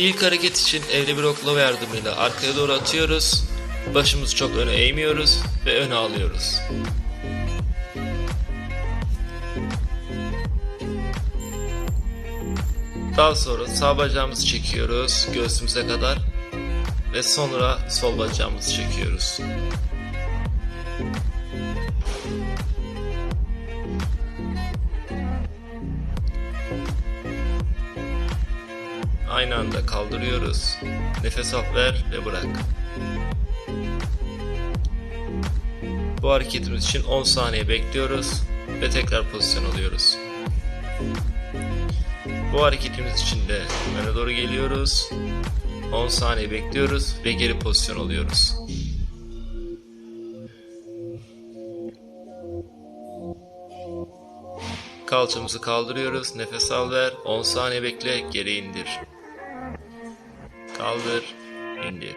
İlk hareket için evde bir oklava yardımıyla arkaya doğru atıyoruz. Başımızı çok öne eğmiyoruz ve öne alıyoruz. Daha sonra sağ bacağımızı çekiyoruz göğsümüze kadar ve sonra sol bacağımızı çekiyoruz. Aynı anda kaldırıyoruz. Nefes al ver ve bırak. Bu hareketimiz için 10 saniye bekliyoruz ve tekrar pozisyon alıyoruz. Bu hareketimiz için de öne doğru geliyoruz. 10 saniye bekliyoruz ve geri pozisyon alıyoruz. Kalçamızı kaldırıyoruz. Nefes al ver. 10 saniye bekle. Geri indir. Kaldır. indir.